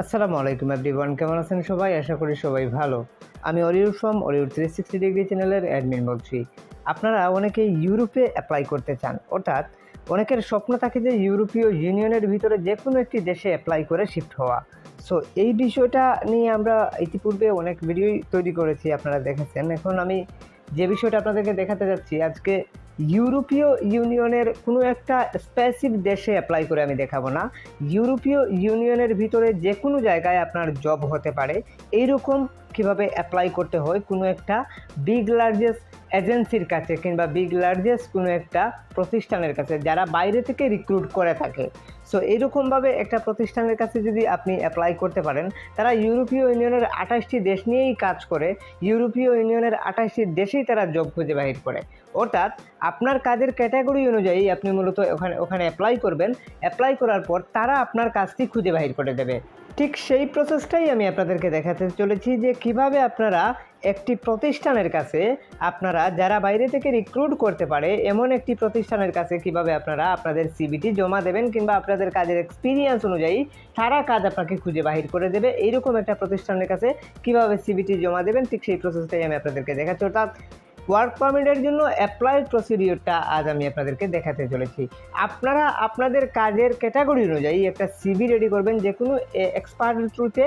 আসসালামু আলাইকুম এভরিওয়ান, কেমন আছেন সবাই? আশা করি সবাই ভালো। আমি Ollywood from Ollywood three sixty degree চ্যানেলের অ্যাডমিন বলছি। আপনারা অনেকেই ইউরোপে অ্যাপ্লাই করতে চান, অর্থাৎ অনেকের স্বপ্ন থাকে যে ইউরোপীয় ইউনিয়নের ভিতরে যে কোনো একটি দেশে অ্যাপ্লাই করে শিফট হওয়া। সো এই বিষয়টা নিয়ে আমরা ইতিপূর্বে অনেক ভিডিওই তৈরি করেছি, আপনারা দেখেছেন। এখন আমি যে বিষয়টা আপনাদেরকে দেখাতে যাচ্ছি, আজকে ইউরোপীয় ইউনিয়নের কোনো একটা স্পেসিফিক দেশে অ্যাপ্লাই করে আমি দেখাবো না। ইউরোপীয় ইউনিয়নের ভিতরে যে কোনো জায়গায় আপনার জব হতে পারে। এইরকম কীভাবে অ্যাপ্লাই করতে হয় কোনো একটা বিগ লার্জেস্ট এজেন্সির কাছে কিংবা বিগ লার্জেস্ট কোনো একটা প্রতিষ্ঠানের কাছে যারা বাইরে থেকে রিক্রুট করে থাকে। সো এইরকমভাবে একটা প্রতিষ্ঠানের কাছে যদি আপনি অ্যাপ্লাই করতে পারেন, তারা ইউরোপীয় ইউনিয়নের আঠাশটি দেশ নিয়েই কাজ করে, ইউরোপীয় ইউনিয়নের আঠাশটি দেশেই তারা জব খুঁজে বাহির করে। অর্থাৎ, আপনার কাজের ক্যাটাগরি অনুযায়ী আপনি মূলত ওখানে ওখানে অ্যাপ্লাই করবেন। অ্যাপ্লাই করার পর তারা আপনার কাজটি খুঁজে বাহির করে দেবে। ঠিক সেই প্রসেসটাই আমি আপনাদেরকে দেখাতে চলেছি যে কীভাবে আপনারা একটি প্রতিষ্ঠানের কাছে আপনারা যারা বাইরে থেকে রিক্রুট করতে পারে, এমন একটি প্রতিষ্ঠানের কাছে কীভাবে আপনারা আপনাদের সিবিটি জমা দেবেন কিংবা আপনাদের কাজের এক্সপিরিয়েন্স অনুযায়ী তারা কাজ আপনাকে খুঁজে বাহির করে দেবে, এইরকম একটা প্রতিষ্ঠানের কাছে কীভাবে সিবিটি জমা দেবেন, ঠিক সেই প্রসেসটাই আমি আপনাদেরকে দেখাচ্ছি। অর্থাৎ ওয়ার্ক পারমিটের জন্য অ্যাপ্লাই প্রসিডিওরটা আজ আমি আপনাদেরকে দেখাতে চলেছি। আপনারা আপনাদের কাজের ক্যাটাগরি অনুযায়ী একটা সিবি রেডি করবেন, যে কোনো এক্সপার্টের থ্রুতে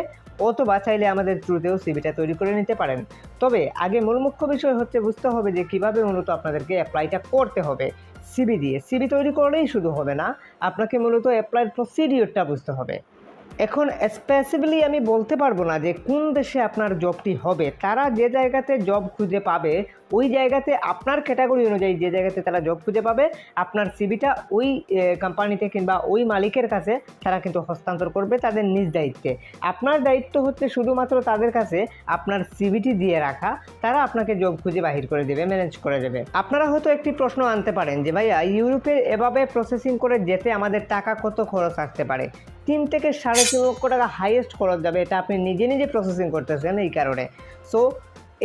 অথবা চাইলে আমাদের থ্রুতেও সিবিটা তৈরি করে নিতে পারেন। তবে আগে মূল মুখ্য বিষয় হচ্ছে বুঝতে হবে যে কীভাবে মূলত আপনাদেরকে অ্যাপ্লাইটা করতে হবে সিবি দিয়ে। সিবি তৈরি করলেই শুধু হবে না, আপনাকে মূলত অ্যাপ্লাই প্রসিডিওরটা বুঝতে হবে। এখন স্পেসিফিকলি আমি বলতে পারব না যে কোন দেশে আপনার জবটি হবে। তারা যে জায়গাতে জব খুঁজে পাবে, ওই জায়গাতে আপনার ক্যাটাগরি অনুযায়ী যে জায়গাতে তারা জব খুঁজে পাবে, আপনার সিবিটা ওই কোম্পানিতে কিংবা ওই মালিকের কাছে তারা কিন্তু হস্তান্তর করবে তাদের নিজ দায়িত্বে। আপনার দায়িত্ব হচ্ছে শুধুমাত্র তাদের কাছে আপনার সিবিটি দিয়ে রাখা, তারা আপনাকে জব খুঁজে বাহির করে দেবে ম্যানেজ করে দেবে। আপনারা হয়তো একটি প্রশ্ন আনতে পারেন যে, ভাইয়া, ইউরোপে এভাবে প্রসেসিং করে যেতে আমাদের টাকা কত খরচ আসতে পারে? তিন থেকে সাড়ে তিন লক্ষ টাকা হাইয়েস্ট খরচ যাবে, এটা আপনি নিজে নিজে প্রসেসিং করতেছেন এই কারণে। সো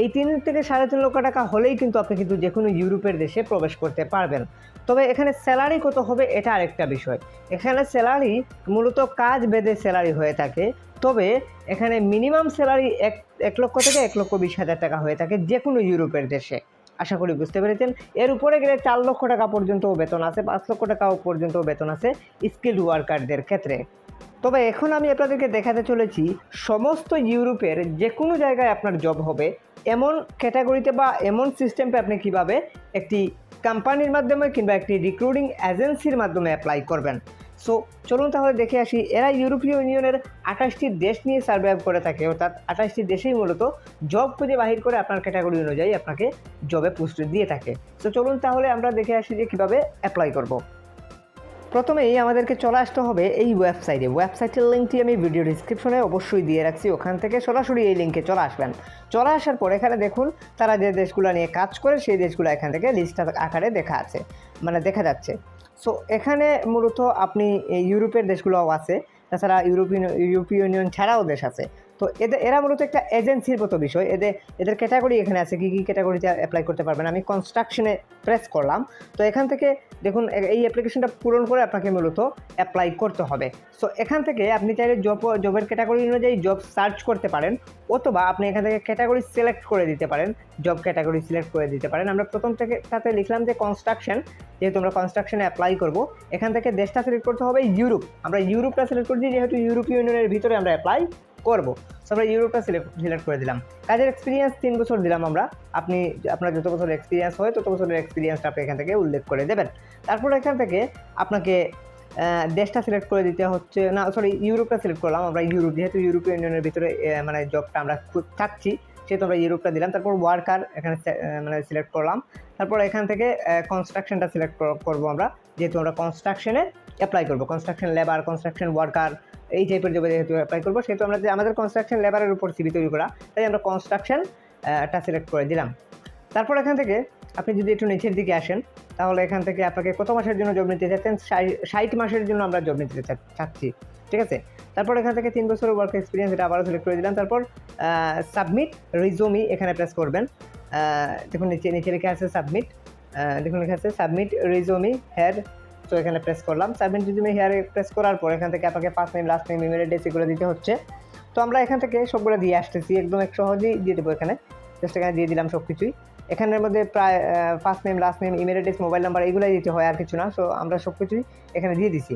এই তিন থেকে সাড়ে তিন লক্ষ টাকা হলেই কিন্তু আপনি কিন্তু যে কোনো ইউরোপের দেশে প্রবেশ করতে পারবেন। তবে এখানে স্যালারি কত হবে, এটা আরেকটা বিষয়। এখানে স্যালারি মূলত কাজ বেঁধে স্যালারি হয়ে থাকে, তবে এখানে মিনিমাম স্যালারি এক এক লক্ষ থেকে এক লক্ষ বিশ হাজার টাকা হয়ে থাকে যে কোনো ইউরোপের দেশে। আশা করি বুঝতে পেরেছেন। এর উপরে গেলে চার লক্ষ টাকা পর্যন্ত বেতন আছে, পাঁচ লক্ষ টাকা পর্যন্ত বেতন আছে স্কিল্ড ওয়ার্কারদের ক্ষেত্রে। তবে এখন আমি আপনাদেরকে দেখাতে চলেছি, সমস্ত ইউরোপের যে কোনো জায়গায় আপনার জব হবে, এমন ক্যাটাগরিতে বা এমন সিস্টেমে আপনি কীভাবে একটি কোম্পানির মাধ্যমে কিংবা একটি রিক্রুটিং এজেন্সির মাধ্যমে অ্যাপ্লাই করবেন। সো চলুন তাহলে দেখে আসি, এরা ইউরোপীয় ইউনিয়নের আঠাশটি দেশ নিয়ে সার্ভাইভ করে থাকে। অর্থাৎ আঠাশটি দেশেই মূলত জব খুঁজে বাহির করে আপনার ক্যাটাগরি অনুযায়ী আপনাকে জবে পোস্ট দিয়ে থাকে। সো চলুন তাহলে আমরা দেখে আসি যে কীভাবে অ্যাপ্লাই করব। প্রথমেই আমাদেরকে চলে আসতে হবে এই ওয়েবসাইটে ওয়েবসাইটের লিঙ্কটি আমি ভিডিও ডিসক্রিপশনে অবশ্যই দিয়ে রাখছি। ওখান থেকে সরাসরি এই লিঙ্কে চলে আসবেন। চলে আসার পর এখানে দেখুন, তারা যে দেশগুলো নিয়ে কাজ করে, সেই দেশগুলো এখান থেকে লিস্ট আকারে দেখা আছে। মানে দেখা যাচ্ছে। সো এখানে মূলত আপনি ইউরোপের দেশগুলোও আছে তাছাড়া ইউরোপিয়ান ইউরোপীয় ইউনিয়ন ছাড়াও দেশ আছে। তো এদের এরা মূলত একটা এজেন্সির মতো বিষয়। এদের এদের ক্যাটাগরি এখানে আছে, কী কী ক্যাটাগরিতে অ্যাপ্লাই করতে পারবেন। আমি কনস্ট্রাকশনে প্রেস করলাম। তো এখান থেকে দেখুন এই অ্যাপ্লিকেশনটা পূরণ করে আপনাকে মূলত অ্যাপ্লাই করতে হবে। সো এখান থেকে আপনি চাইলে জব জবের ক্যাটাগরি অনুযায়ী জব সার্চ করতে পারেন, অথবা আপনি এখান থেকে ক্যাটাগরি সিলেক্ট করে দিতে পারেন জব ক্যাটাগরি সিলেক্ট করে দিতে পারেন। আমরা প্রথম থেকে সাথে লিখলাম যে কনস্ট্রাকশন যেহেতু আমরা কনস্ট্রাকশনে অ্যাপ্লাই করব, এখান থেকে দেশটা সিলেক্ট করতে হবে ইউরোপ। আমরা ইউরোপটা সিলেক্ট করছি, যেহেতু ইউরোপীয় ইউনিয়নের ভিতরে আমরা অ্যাপ্লাই করব। সো আমরা ইউরোপটা সিলেক্ট সিলেক্ট করে দিলাম। কাজের এক্সপিরিয়েন্স তিন বছর দিলাম আমরা। আপনি আপনার যত বছর এক্সপিরিয়েন্স হয়, তত বছরের এক্সপিরিয়েন্সটা আপনি এখান থেকে উল্লেখ করে দেবেন। তারপর এখান থেকে আপনাকে দেশটা সিলেক্ট করে দিতে হচ্ছে, না সরি ইউরোপটা সিলেক্ট করলাম আমরা ইউরোপ যেহেতু ইউরোপীয় ইউনিয়নের ভিতরে মানে জবটা আমরা থাকছি, সেহেতু আমরা ইউরোপটা দিলাম। তারপর ওয়ার্কার এখানে মানে সিলেক্ট করলাম। তারপর এখান থেকে কনস্ট্রাকশনটা সিলেক্ট করব আমরা। যেহেতু আমরা কনস্ট্রাকশনে অ্যাপ্লাই করব। কনস্ট্রাকশন লেবার কনস্ট্রাকশন ওয়ার্কার এই টাইপের জবে যেহেতু অ্যাপ্লাই করব, সেহেতু আমরা যে আমাদের কনস্ট্রাকশন লেবারের উপর সিবি তৈরি করা, তাই আমরা কনস্ট্রাকশনটা সিলেক্ট করে দিলাম। তারপর এখান থেকে আপনি যদি একটু নিচের দিকে আসেন, তাহলে এখান থেকে আপনাকে কত মাসের জন্য জব নিতে চাচ্ছেন? ষাট মাসের জন্য আমরা জব নিতে চাচ্ছি, ঠিক আছে? তারপর এখান থেকে তিন বছরের ওয়ার্ক এক্সপিরিয়েন্স এটা আবারও সিলেক্ট করে দিলাম। তারপর সাবমিট রিজমি এখানে প্রেস করবেন। দেখুন নিচে নিচে লেখা আছে সাবমিট দেখুন লেখা আছে সাবমিট রিজমি হেড তো এখানে প্রেস করলাম। সাবমিট রিজুমে হেয়ারে প্রেস করার পর এখান থেকে আপনাকে first name last name email address এগুলো দিতে হচ্ছে। তো আমরা এখান থেকে সবগুলো দিয়ে আসতেছি। একদম এক সহজেই দিয়ে দেবো এখানে। জাস্ট এখানে দিয়ে দিলাম সব কিছুই এখানের মধ্যে প্রায় first name last name email address mobile number এগুলোই দিতে হয় আর কিছু না। সো আমরা সব কিছুই এখানে দিয়ে দিছি।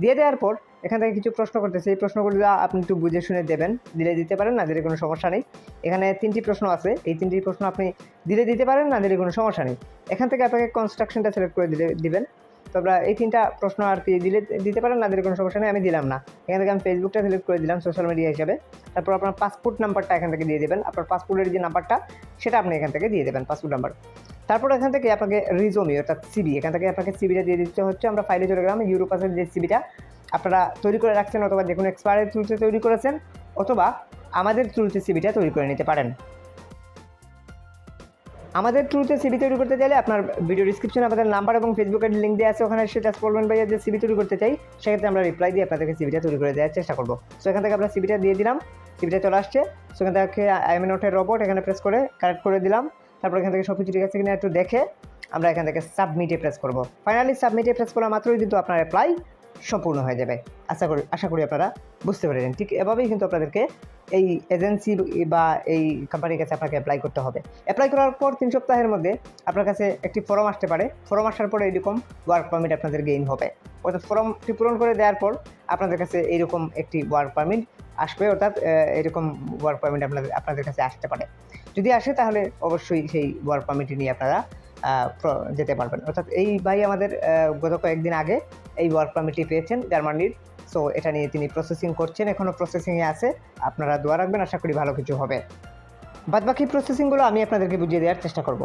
দিয়ে দেওয়ার পর এখান থেকে কিছু প্রশ্ন করতেছে। এই প্রশ্নগুলো আপনি একটু বুঝে শুনে দেবেন, দিলে দিতে পারেন, না দিলে কোনো সমস্যা নেই। এখানে তিনটি প্রশ্ন আছে। এই তিনটি প্রশ্ন আপনি দিলে দিতে পারেন, না দিলে কোনো সমস্যা নেই। এখান থেকে আপনাকে কনস্ট্রাকশনটা সিলেক্ট করে দিলে, দিবেন। তো আমরা এই তিনটা প্রশ্ন আর কি দিলে, দিতে পারেন, না কোনো সমস্যা নেই, আমি দিলাম না। এখান থেকে আমি ফেসবুকটা সিলেক্ট করে দিলাম সোশ্যাল মিডিয়া হিসাবে। তারপর আপনার পাসপোর্ট নাম্বারটা এখান থেকে দিয়ে দেবেন। আপনার পাসপোর্টের যে নাম্বারটা সেটা আপনি এখান থেকে দিয়ে দেবেন পাসপোর্ট নাম্বার তারপর এখান থেকে আপনাকে রিজমি অর্থাৎ সিবি এখান থেকে আপনাকে সিবিটা দিয়ে দিতে হচ্ছে। আমরা ফাইলে চলে গেলাম ইউরোপাসের যে সিবিটা আপনারা তৈরি করে রাখছেন অথবা যে কোনো এক্সপায়ারের থ্রুতে তৈরি করেছেন, অথবা আমাদের থ্রুতে সিবিটা তৈরি করে নিতে পারেন। আমাদের থ্রুতে সিবি তৈরি করতে চাইলে আপনার ভিডিও ডিসক্রিপশনে আমাদের নাম্বার এবং ফেসবুকের লিঙ্ক দেওয়া আছে, ওখানে সেটা বলবেন ভাইয়া যে সিবি তৈরি করতে চাই, সেক্ষেত্রে আমরা রিপ্লাই দিয়ে আপনাদেরকে সিবিটা তৈরি করে দেওয়ার চেষ্টা করব। সো এখান থেকে আমরা সিবিটা দিয়ে দিলাম সিবিটা চলে আসছে। সো এখান থেকে আইএম নোটের রোবট এখানে প্রেস করে কারেক্ট করে দিলাম। তারপর এখান থেকে সব কিছু ঠিক আছে কিনা একটু দেখে আমরা এখান থেকে সাবমিটে প্রেস করব। ফাইনালি সাবমিটে প্রেস করা মাত্রই কিন্তু আপনার অ্যাপ্লাই সম্পূর্ণ হয়ে যাবে। আশা করি আশা করি আপনারা বুঝতে পেরেছেন। ঠিক এভাবেই কিন্তু আপনাদেরকে এই এজেন্সি বা এই কোম্পানির কাছে আপনাকে অ্যাপ্লাই করতে হবে। অ্যাপ্লাই করার পর তিন সপ্তাহের মধ্যে আপনার কাছে একটি ফর্ম আসতে পারে। ফর্ম আসার পরে এরকম ওয়ার্ক পারমিট আপনাদের গেইন হবে। অর্থাৎ ফর্মটি পূরণ করে দেওয়ার পর আপনাদের কাছে এইরকম একটি ওয়ার্ক পারমিট আসবে। অর্থাৎ এরকম ওয়ার্ক পারমিট আপনাদের আপনাদের কাছে আসতে পারে। যদি আসে তাহলে অবশ্যই সেই ওয়ার্ক পারমিটটি নিয়ে আপনারা যেতে পারবেন। অর্থাৎ এই ভাই আমাদের গত কয়েকদিন আগে এই ওয়ার্ক পারমিটটি পেয়েছেন জার্মানির সো এটা নিয়ে তিনি প্রসেসিং করছেন এখনও প্রসেসিংয়ে আছে। আপনারা দোয়া রাখবেন, আশা করি ভালো কিছু হবে। বাদবাকি প্রসেসিংগুলো আমি আপনাদেরকে বুঝিয়ে দেওয়ার চেষ্টা করব।